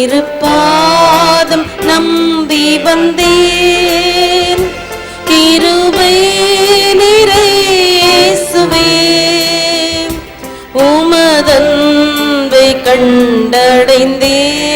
திருப்பாதம் நம்பி வந்தேன். கிருபை நிறைசுவே உமதன்பை கண்டடைந்தேன்.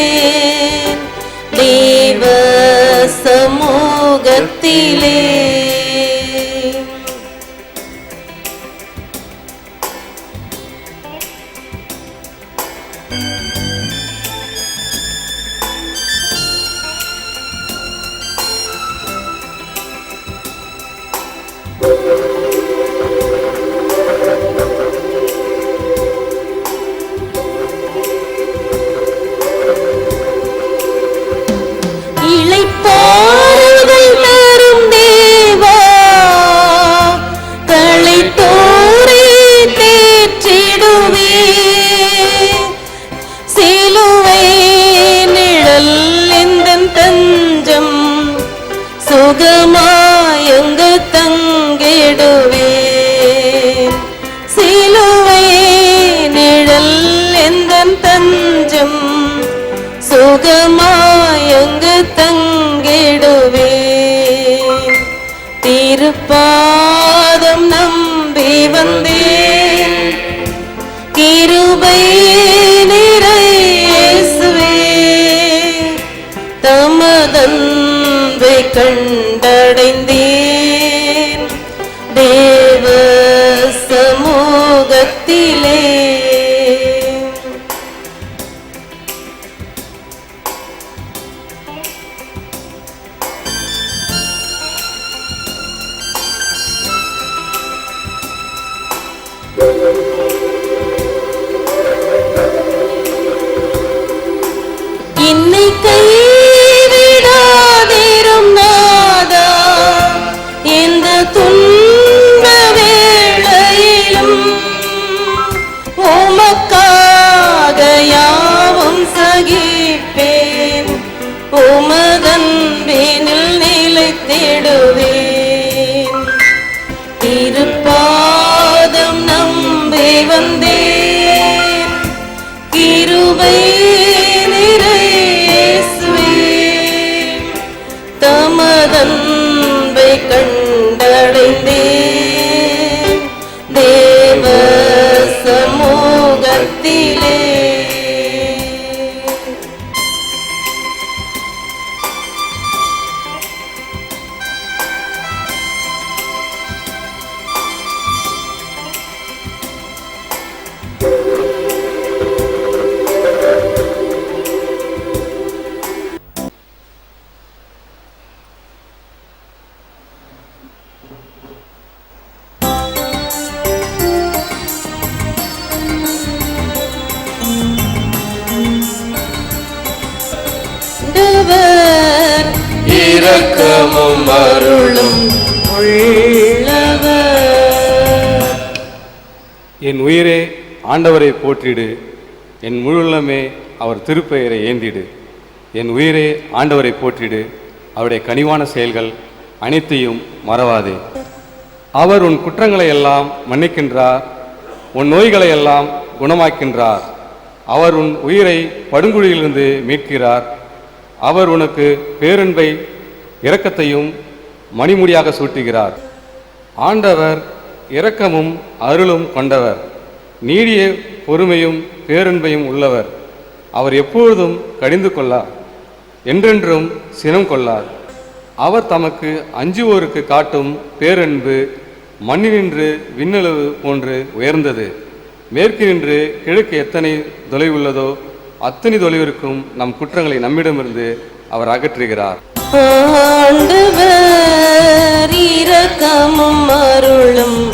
சுகமாயங்கு தங்கிடுவே? திருப்பாதம் நம்பி வந்தேன். கிருபை நிறைசுவே தமதன்பை கண்டடைந்தேன் കുമതൻ വേനിൽ നിലത്തിടുവേ என் உயிரே ஆண்டவரை போற்றிடு. என் முழுள்ளமே அவர் திருப்பெயரை ஏந்திடு. என் உயிரே ஆண்டவரை போற்றிடு. அவருடைய கனிவான செயல்கள் அனைத்தையும் மறவாதே. அவர் உன் குற்றங்களை எல்லாம் மன்னிக்கின்றார். உன் நோய்களை எல்லாம் குணமாக்கின்றார். அவர் உன் உயிரை படுங்குழியிலிருந்து மீட்கிறார். அவர் உனக்கு பேரன்பை இரக்கத்தையும் மணிமுடியாக சூட்டுகிறார். ஆண்டவர் இரக்கமும் அருளும் கொண்டவர். நீடிய பொறுமையும் பேரன்பையும் உள்ளவர். அவர் எப்பொழுதும் கடிந்து கொள்ளார். என்றென்றும் சினம் கொள்ளார். அவர் தமக்கு அஞ்சுவோருக்கு காட்டும் பேரன்பு மண்ணினின்று விண்ணளவு போன்று உயர்ந்தது. மேற்கு நின்று கிழக்கு எத்தனை தொலைவுள்ளதோ அத்தனை தொலைவிற்கும் நம் குற்றங்களை நம்மிடமிருந்து அவர் அகற்றுகிறார். ஆண்டவர் இரக்கமும் அருளும்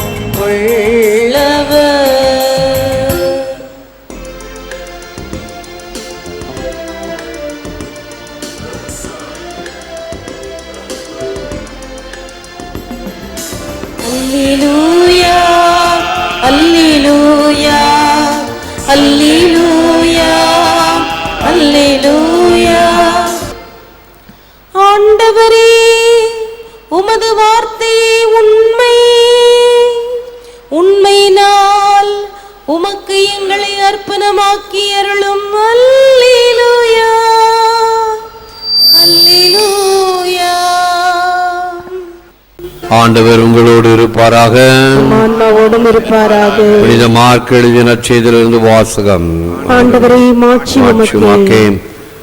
ஆண்டவர் உங்களோடு இருப்பாராக. ஆன்மாவோடும் இருப்பாராக. புனித மார்க் எழுதிய நற்செய்தியிலிருந்து வாசகம். ஆண்டவரை.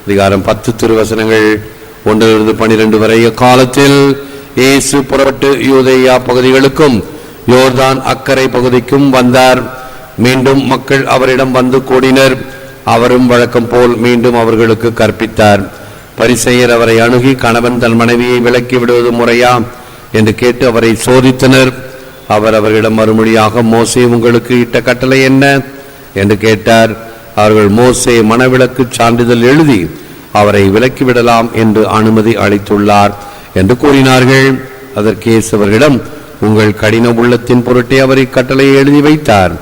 அதிகாரம் பத்து திருவசனங்கள் ஒன்றிலிருந்து பனிரெண்டு வரை காலத்தில் இயேசு புறப்பட்டு யூதேயா பகுதிகளுக்கும் யோர்தான் அக்கரை பகுதிக்கும் வந்தார். மீண்டும் மக்கள் அவரிடம் வந்து கூடினர். அவரும் வழக்கம் போல் மீண்டும் அவர்களுக்கு கற்பித்தார். பரிசெயர் அவரை அணுகி கணவன் தன் மனைவியை விலக்கி விடுவது முறையா? என்று கேட்டு அவரை சோதித்தனர். அவர் அவர்களிடம் மறுமொழியாக மோசே உங்களுக்கு இட்ட கட்டளை என்ன? என்று கேட்டார். அவர்கள் மோசே மனவிலக்கு சான்றிதழ் எழுதி அவரை விலக்கிவிடலாம் என்று அனுமதி அளித்துள்ளார் என்று கூறினார்கள். அதற்கு அவர்களிடம் உங்கள் கடின உள்ளத்தின் பொருட்டே அவர் இக்கட்டளையை எழுதி வைத்தார்.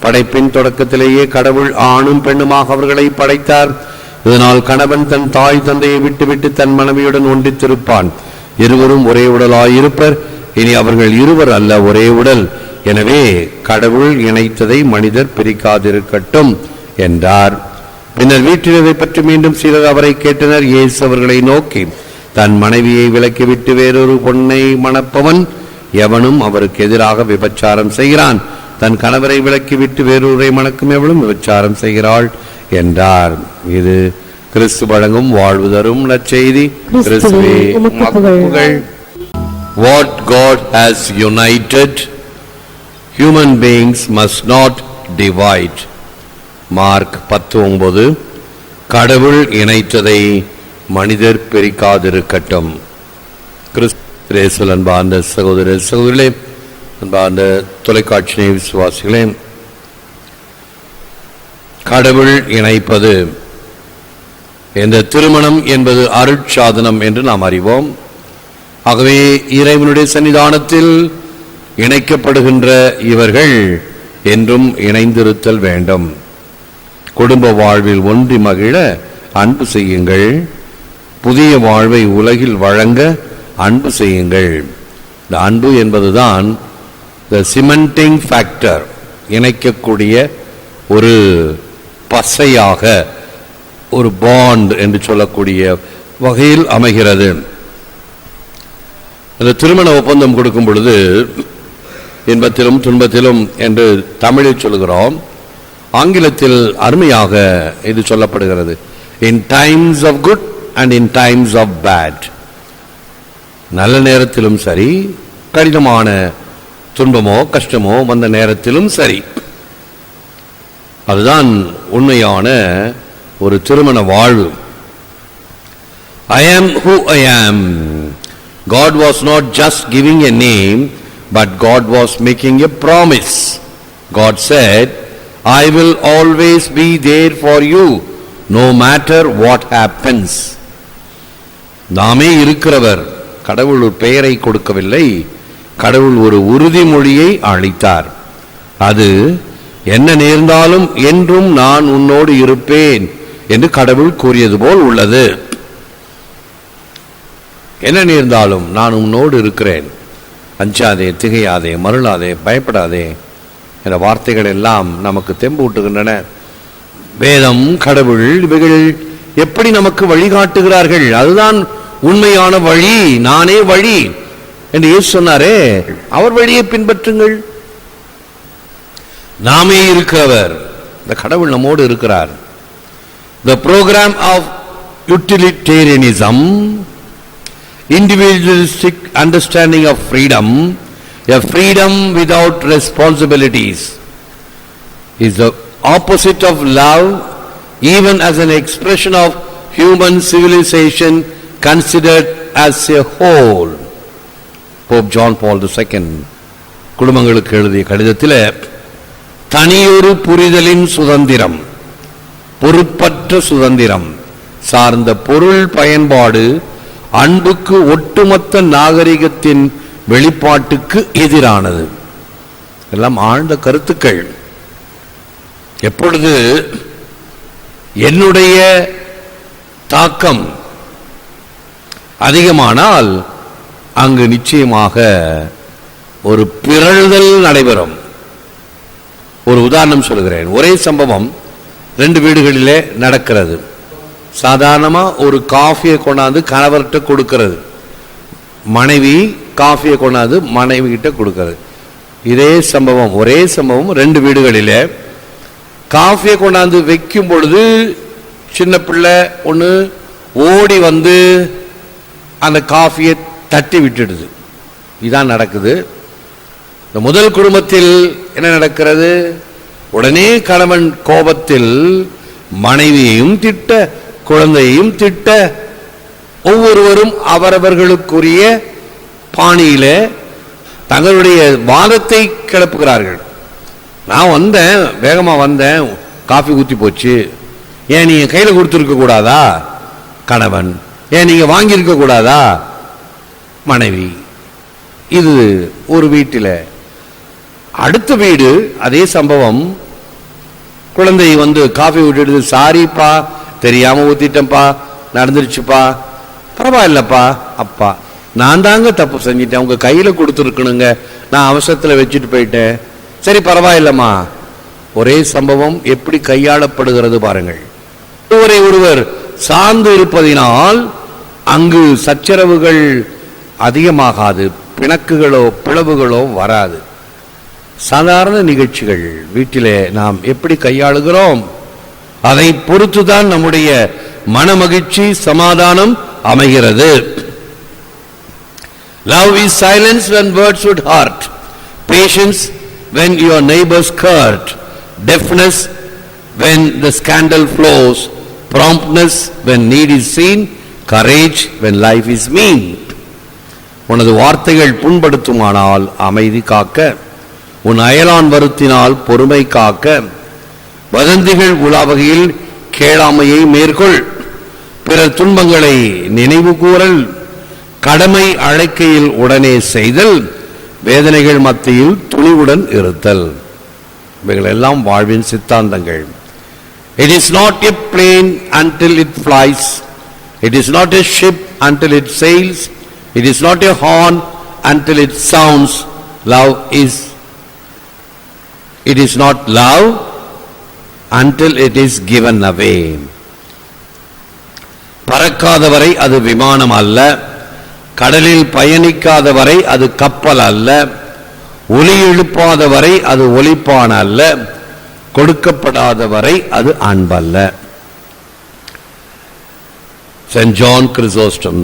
படைப்பின் தொடக்கத்திலேயே கடவுள் ஆணும் பெண்ணுமாக அவர்களை படைத்தார். இதனால் கணவன் தன் தாய் தந்தையை விட்டுவிட்டு தன் மனைவியுடன் ஒன்றித்திருப்பான். இருவரும் ஒரே உடலாயிருப்பர் இனி அவர்கள் இருவர் அல்ல ஒரே உடல். எனவே கடவுள் இணைத்ததை மனிதர் பிரிக்காதிருக்கட்டும் என்றார். பின்னர் வீட்டினதை பற்றி மீண்டும் சிலர் அவரை கேட்டனர். இயேசு அவர்களை நோக்கி தன் மனைவியை விலக்கிவிட்டு வேறொரு பொண்ணை மணப்பவன் எவனும் அவருக்கு எதிராக விபச்சாரம் செய்கிறான். தன் கணவரை விலக்கிவிட்டு வேறொருவரை மணக்கும் எவளும் விபச்சாரம் செய்கிறாள் என்றார். இது கிறிஸ்து வழங்கும் வாழ்வு தரும் நற்செய்தி கிறிஸ்துவே, புகழ். What God has united, human beings must not divide. Mark பத்து ஒன்பது கடவுள் இணைத்ததை மனிதர் பிரிக்காதிருக்கட்டும் கிறிஸ்துரேசல் அன்பார்ந்த சகோதர சகோதரிகளே அன்பார்ந்த தொலைக்காட்சி விசுவாசிகளே கடவுள் இணைப்பது இந்த திருமணம் என்பது அருட்சாதனம் என்று நாம் அறிவோம். ஆகவே இறைவனுடைய சன்னிதானத்தில் இணைக்கப்படுகின்ற இவர்கள் என்றும் இணைந்திருத்தல் வேண்டும். குடும்ப வாழ்வில் ஒன்றி மகிழ அன்பு செய்யுங்கள். புதிய வாழ்வை உலகில் வழங்க அன்பு செய்யுங்கள். இந்த அன்பு என்பதுதான் த சிமெண்டிங் ஃபேக்டர் இணைக்கக்கூடிய ஒரு பசையாக ஒரு பாண்ட் என்று சொல்லக்கூடிய வகையில் அமைகிறது. அந்த திருமண ஒப்பந்தம் கொடுக்கும் பொழுது இன்பத்திலும் துன்பத்திலும் என்று தமிழில் சொல்கிறோம். ஆங்கிலத்தில் அருமையாக இது சொல்லப்படுகிறது. In times of good and in times of bad நல்ல நேரத்திலும் சரி கடினமான துன்பமோ கஷ்டமோ வந்த நேரத்திலும் சரி. அதுதான் உண்மையான ஒரு திருமண வாழ்வு ஐ am who I am God was not just giving a name but God was making a promise God said I will always be there for you no matter what happens நாமே இருக்கிறவர் கடவுள் ஒரு பெயரை கொடுக்கவில்லை கடவுள் ஒரு உறுதிமொழியை அளித்தார் அது என்ன நேர்ந்தாலும் என்றும் நான் உன்னோடு இருப்பேன் என்று கடவுள் கூறியது போல் உள்ளது. என்ன நேர்ந்தாலும் நான் உன்னோடு இருக்கிறேன். அஞ்சாதே திகையாதே மருளாதே பயப்படாதே என்ற வார்த்தைகள் எல்லாம் நமக்கு தெம்பூட்டுகின்றன. வேதம் கடவுள் இவைகள் எப்படி நமக்கு வழிகாட்டுகிறார்கள்? அதுதான் உண்மையான வழி நானே வழி என்று இயேசு சொன்னாரே. அவர் வழியை பின்பற்றுங்கள். நாமே இருக்கிறவர். இந்த கடவுள் நம்மோடு இருக்கிறார். the program of utilitarianism individualistic understanding of freedom a freedom without responsibilities is the opposite of love even as an expression of human civilization considered as a whole pope john paul ii குடும்பங்களுக்கு எழுதிய கடிதத்தில் தனியொரு புரிதலின் சுதந்திரம் பொறுப்பற்ற சுதந்திரம் சார்ந்த பொருள் பயன்பாடு அன்புக்கு ஒட்டுமொத்த நாகரிகத்தின் வெளிப்பாட்டுக்கு எதிரானது. எல்லாம் ஆழ்ந்த கருத்துக்கள். எப்பொழுது என்னுடைய தாக்கம் அதிகமானால் அங்கு நிச்சயமாக ஒரு பிறழ்தல் நடைபெறும். ஒரு உதாரணம் சொல்கிறேன். ஒரே சம்பவம் ரெண்டு வீடுகளிலே நடக்கிறது. சாதாரணமாக ஒரு காஃபியை கொண்டாந்து கணவர்கிட்ட கொடுக்கறது. மனைவி காஃபியை கொண்டாந்து மனைவி கிட்ட கொடுக்கறது. இதே சம்பவம் ஒரே சம்பவம் ரெண்டு வீடுகளில். காஃபியை கொண்டாந்து வைக்கும் பொழுது சின்ன பிள்ளை ஒன்று ஓடி வந்து அந்த காஃபியை தட்டி விட்டுடுது. இதான் நடக்குது. இந்த முதல் குடும்பத்தில் என்ன நடக்கிறது? உடனே கணவன் கோபத்தில் மனைவியையும் திட்ட குழந்தையையும் திட்ட ஒவ்வொருவரும் அவரவர்களுக்குரிய பாணியில தங்களுடைய வாதத்தை கிளப்புகிறார்கள். நான் வந்தேன் வேகமாக வந்தேன் காஃபி ஊற்றி போச்சு. ஏன் நீங்கள் கையில் கொடுத்துருக்க கூடாதா? கணவன். ஏன் நீங்கள் வாங்கியிருக்க கூடாதா? மனைவி. இது ஒரு வீட்டில் அடுத்த வீடு அதே சம்பவம். குழந்தை வந்து காஃபி விட்டுடுது சாரிப்பா தெரியாமல் ஊற்றிட்டேன்ப்பா நடந்துருச்சுப்பா. பரவாயில்லப்பா அப்பா நான் தாங்க தப்பு செஞ்சிட்டேன் உங்கள் கையில் கொடுத்துருக்கணுங்க. நான் அவசரத்தில் வச்சுட்டு போயிட்டேன். சரி பரவாயில்லம்மா. ஒரே சம்பவம் எப்படி கையாளப்படுகிறது பாருங்கள். ஒருவரை ஒருவர் சார்ந்து இருப்பதினால் அங்கு சச்சரவுகள் அதிகமாகாது பிணக்குகளோ பிளவுகளோ வராது. சாதாரண நிகழ்ச்சிகள் வீட்டிலே நாம் எப்படி கையாளுகிறோம் அதை பொறுத்துதான் நம்முடைய மனமகிழ்ச்சி சமாதானம் அமைகிறது love is silence when words would hurt patience when your neighbours curt deafness when the scandal flows promptness when need is seen courage when life is mean உனது வார்த்தைகள் புண்படுத்துமானால் அமைதி காக்க உன் அயலான் வருத்தினால் பொறுமை காக்க வதந்திகள் உலாவகையில் கேளாமையை மேற்கொள். பிறர் துன்பங்களை நினைவு கூறல். கடமை அழைக்கையில் உடனே செய்தல். வேதனைகள் மத்தியில் துணிவுடன் இருத்தல். இவைகளெல்லாம் வாழ்வின் சித்தாந்தங்கள். It is not a plane until it flies it is not a ship until it sails. It is not a horn until it sounds love is It is not love until it is given away. பறக்காதவரை அது விமானம் அல்ல. கடலில் பயணிக்காதவரை அது கப்பல் அல்ல. ஒலி எழுப்பாதவரை அது ஒலிப்பான் அல்ல. கொடுக்கப்படாதவரை அது அன்பல்ல. சென்ட் ஜான் கிறிசோஸ்டம்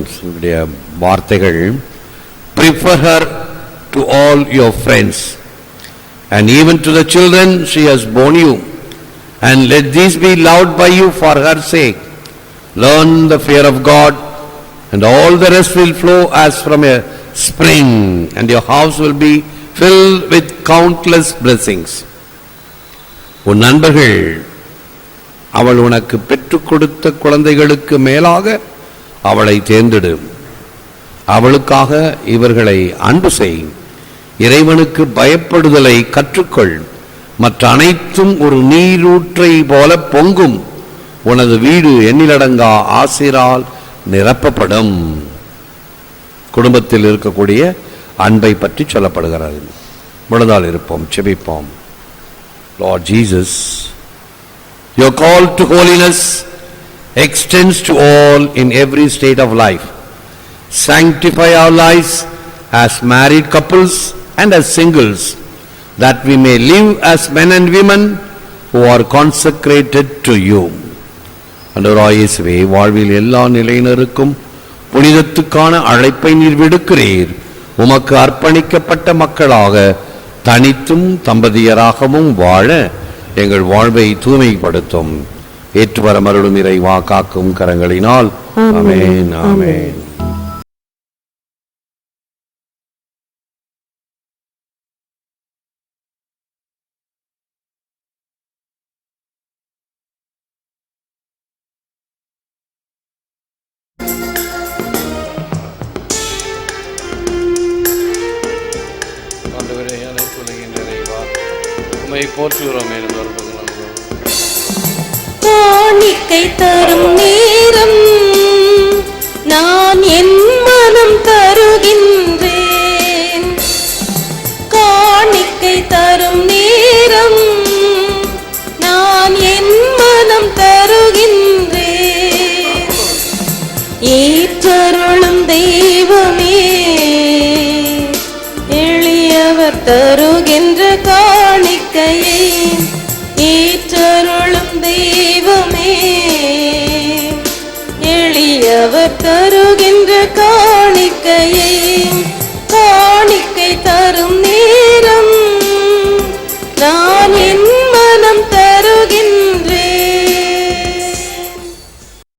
வார்த்தைகள் prefer her to all your friends And even to the children, she has borne you. And let these be loved by you for her sake. Learn the fear of God, and all the rest will flow as from a spring and your house will be filled with countless blessings உன் நண்பர்கள் அவள் உனக்கு பெற்றுக் கொடுத்த குழந்தைகளுக்கு மேலாக அவளை தேர்ந்தெடு அவளுக்காக இவர்களை அன்பு செய்யும் இறைவனுக்கு பயப்படுதலை கற்றுக்கொள். மற்ற அனைத்தும் ஒரு நீரூற்றை போல பொங்கும். உனது வீடு எண்ணிலடங்கா ஆசிரால் நிரப்பப்படும். குடும்பத்தில் இருக்கக்கூடிய அன்பை பற்றி சொல்லப்படுகிறது முழுதால் இருப்போம் செபிப்போம். Lord Jesus, your call to holiness extends to all in every state of life. Sanctify our lives as married couples and as singles, that we may live as men and women who are consecrated to you. அன்றராயேசுவே வாழ்வில் எல்லா நிலையினருக்கும் புனிதத்துக்கான அழைப்பை நீர் விடுக்கிறீர் உமக்கு அர்ப்பணிக்கப்பட்ட மக்களாக தனித்தும் தம்பதியராகவும் வாழ எங்கள் வாழ்வை தூய்மைப்படுத்தும் ஏற்றுவர மருளும் இறைவா காக்கும் கரங்களினால் ஆமென். ஆமென் உம்மை போற்றுகிறோம் என்று காணிக்கை தரும் நேரம் நான் என் மனம் தருகின்றேன். காணிக்கை தரும் நேரம் நான் என் மனம் தருகின்றேன். ஏற்றருளும் தெய்வமே எளியவர் தரும் தருகின்ற காணிக்கையை